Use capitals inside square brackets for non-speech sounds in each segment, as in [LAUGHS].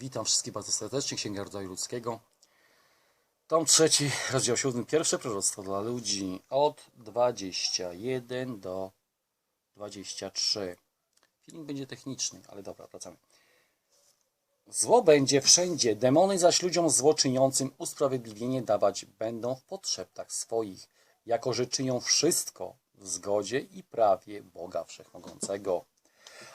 Witam wszystkich bardzo serdecznie, Księga Rodzaju Ludzkiego. Tom trzeci, rozdział siódmy, pierwsze proroctwo dla ludzi od 21 do 23. Film będzie techniczny, ale dobra, wracamy. Zło będzie wszędzie, demony zaś ludziom złoczyniącym usprawiedliwienie dawać będą w podszeptach swoich, jako że czynią wszystko w zgodzie i prawie Boga Wszechmogącego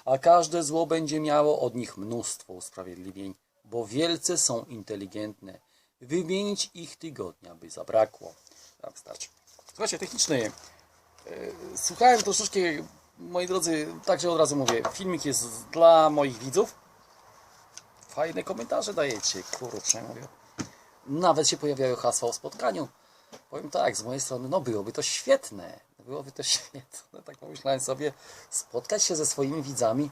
a każde zło będzie miało od nich mnóstwo usprawiedliwień, bo wielce są inteligentne. Wymienić ich tygodnia by zabrakło. Tam. Słuchajcie, techniczny. e, Słuchałem troszeczkę, moi drodzy, także od razu mówię, filmik jest dla moich widzów. Fajne komentarze dajecie, kurczę, mówię. Nawet się pojawiają hasła o spotkaniu. Powiem tak, z mojej strony, no byłoby to świetne. Byłoby to świetne. Tak pomyślałem sobie, spotkać się ze swoimi widzami,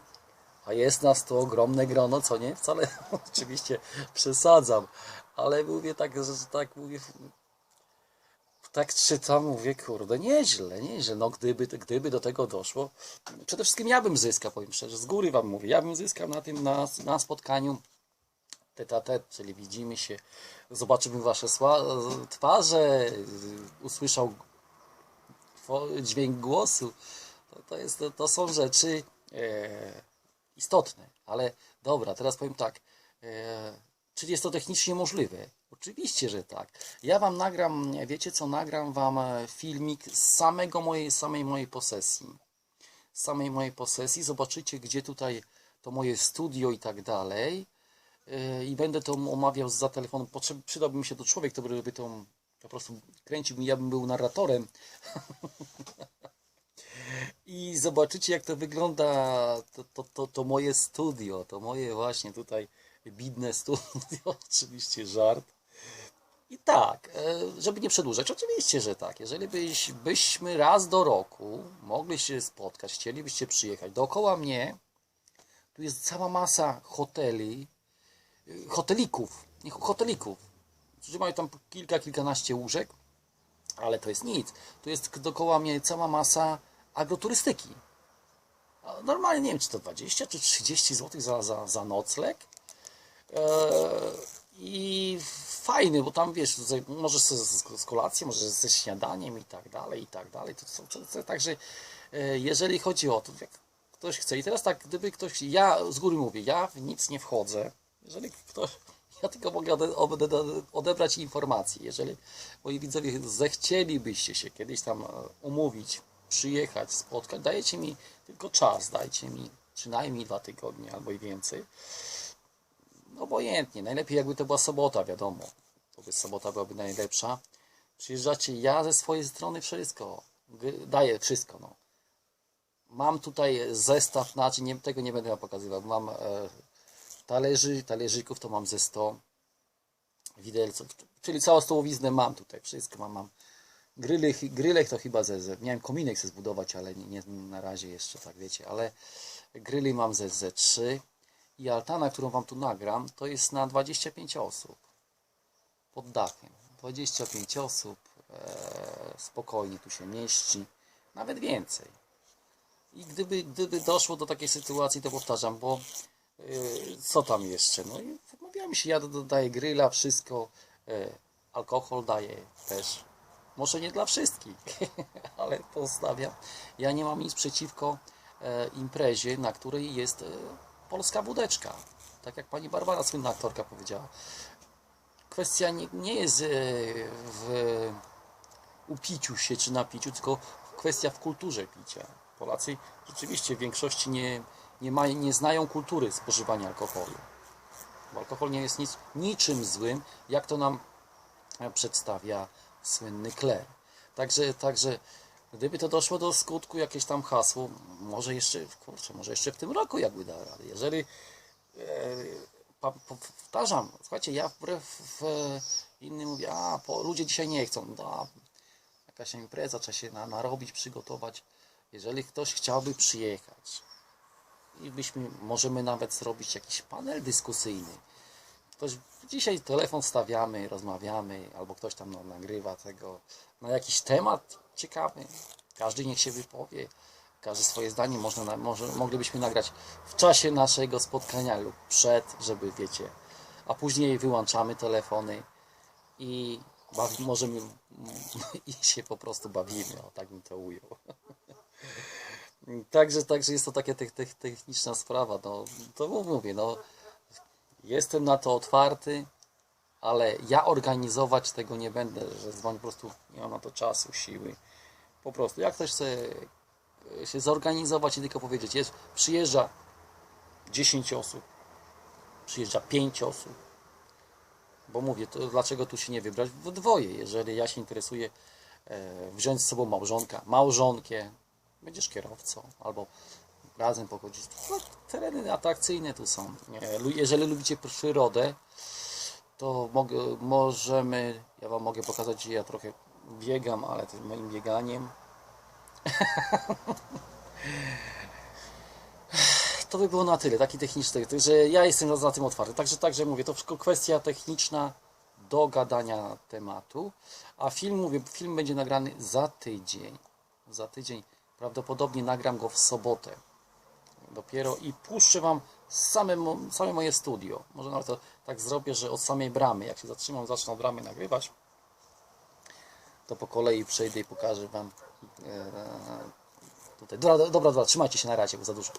a jest nas tu ogromne grono, co nie? Wcale [LAUGHS] oczywiście przesadzam, ale mówię tak, że tak mówię, tak czytam, mówię, kurde, nieźle, nieźle. No gdyby, gdyby do tego doszło, przede wszystkim ja bym zyskał, powiem szczerze, z góry wam mówię, ja bym zyskał na tym, na, na spotkaniu tet a tet, czyli widzimy się, zobaczymy wasze twarze, usłyszał dźwięk głosu. To, to, jest, to, są rzeczy e, istotne, ale dobra, teraz powiem tak. E, czy jest to technicznie możliwe? Oczywiście, że tak. Ja wam nagram, wiecie co, nagram wam e, filmik z samego mojej, samej mojej posesji. Z samej mojej posesji. Zobaczycie, gdzie tutaj to moje studio i tak dalej. E, I będę to omawiał za telefonu. Potrzeb, przydałby mi się to człowiek, który by to po prostu kręcił mi, ja bym był narratorem. [LAUGHS] I zobaczycie, jak to wygląda to, to, to, to moje studio, to moje właśnie tutaj bidne studio, [LAUGHS] oczywiście żart. I tak, e, żeby nie przedłużać, oczywiście, że tak. Jeżeli byś, byśmy raz do roku mogli się spotkać, chcielibyście przyjechać dookoła mnie, tu jest cała masa hoteli, y, hotelików, hotelików, którzy mają tam kilka, kilkanaście łóżek, ale to jest nic. Tu jest dookoła mnie cała masa agroturystyki. Normalnie nie wiem, czy to 20 czy 30 zł za, za, za nocleg. Eee, I fajny, bo tam wiesz, możesz z, z, z kolacją, możesz ze śniadaniem i tak dalej, i tak dalej. To, są- to, to, także e, jeżeli chodzi o to, jak ktoś chce. I teraz tak, gdyby ktoś, ja z góry mówię, ja w nic nie wchodzę. Jeżeli ktoś, ja tylko mogę ode, ode, odebrać informacje. Jeżeli moi widzowie zechcielibyście się kiedyś tam e, umówić, przyjechać, spotkać, dajecie mi tylko czas, dajcie mi przynajmniej dwa tygodnie albo i więcej. Obojętnie, najlepiej jakby to była sobota, wiadomo. To by sobota byłaby najlepsza. Przyjeżdżacie, ja ze swojej strony wszystko, daję wszystko, no. Mam tutaj zestaw, znaczy nie, tego nie będę wam pokazywał. Mam e, talerzy, talerzyków to mam ze 100 widelców, czyli całą stołowiznę mam tutaj, wszystko mam. mam. Gryly, grylek to chyba ze, ze miałem kominek chcę zbudować, ale nie, nie na razie jeszcze, tak wiecie, ale gryly mam ze, ze 3 i altana, którą wam tu nagram, to jest na 25 osób pod dachem. 25 osób e, spokojnie tu się mieści, nawet więcej. I gdyby, gdyby doszło do takiej sytuacji, to powtarzam, bo co tam jeszcze? No i umawiamy się, ja do- dodaję gryla, wszystko, yy, alkohol daję też. Może nie dla wszystkich, [LAUGHS] ale pozostawiam. Ja nie mam nic przeciwko e, imprezie, na której jest polska wódeczka. Tak jak pani Barbara, słynna aktorka powiedziała. Kwestia nie, nie jest w upiciu się czy napiciu, tylko kwestia w kulturze picia. Polacy rzeczywiście w większości nie, nie, mają, nie znają kultury spożywania alkoholu. Bo alkohol nie jest nic, niczym złym, jak to nam e, przedstawia słynny kler. Także, także gdyby to doszło do skutku, jakieś tam hasło, może jeszcze, kurczę, może jeszcze w tym roku jakby da radę. Jeżeli e, powtarzam, słuchajcie, ja wbrew innym mówię, a po, ludzie dzisiaj nie chcą, da, jakaś impreza, trzeba się na, narobić, przygotować. Jeżeli ktoś chciałby przyjechać i byśmy, możemy nawet zrobić jakiś panel dyskusyjny. Ktoś, dzisiaj telefon stawiamy, rozmawiamy, albo ktoś tam no, nagrywa tego na jakiś temat ciekawy. Każdy niech się wypowie, każdy swoje zdanie. Można, na- może, moglibyśmy nagrać w czasie naszego spotkania lub przed, żeby wiecie, a później wyłączamy telefony i bawi, możemy [LAUGHS] i się po prostu bawimy, o tak bym to ujął. [LAUGHS] Także, także jest to te, techniczna sprawa. No, to mówię, no, jestem na to otwarty, ale ja organizować tego nie będę, że dzwonię po prostu, nie mam na to czasu, siły. Po prostu, jak ktoś chce się zorganizować i tylko powiedzieć, jest, przyjeżdża 10 osób, przyjeżdża 5 osób, bo mówię, to dlaczego tu się nie wybrać w dwoje, jeżeli ja się interesuję e, wziąć z sobą małżonka, małżonkę, będziesz kierowcą, albo razem pochodzić. No, tereny atrakcyjne tu są. Jeżeli lubicie przyrodę, to możemy, ja Wam mogę pokazać, gdzie ja trochę biegam, ale to moim bieganiem. [LAUGHS] To by było na tyle, taki techniczny, że ja jestem za tym otwarty. Także, także mówię, to wszystko kwestia techniczna do gadania tematu. A film, mówię, film będzie nagrany za tydzień. Za tydzień prawdopodobnie nagram go w sobotę. Dopiero i puszczę Wam same, same moje studio. Może nawet to tak zrobię, że od samej bramy, jak się zatrzymam, zacznę od bramy nagrywać, to po kolei przejdę i pokażę Wam e, tutaj. Dobra, dobra, dobra, trzymajcie się na razie, bo za dużo.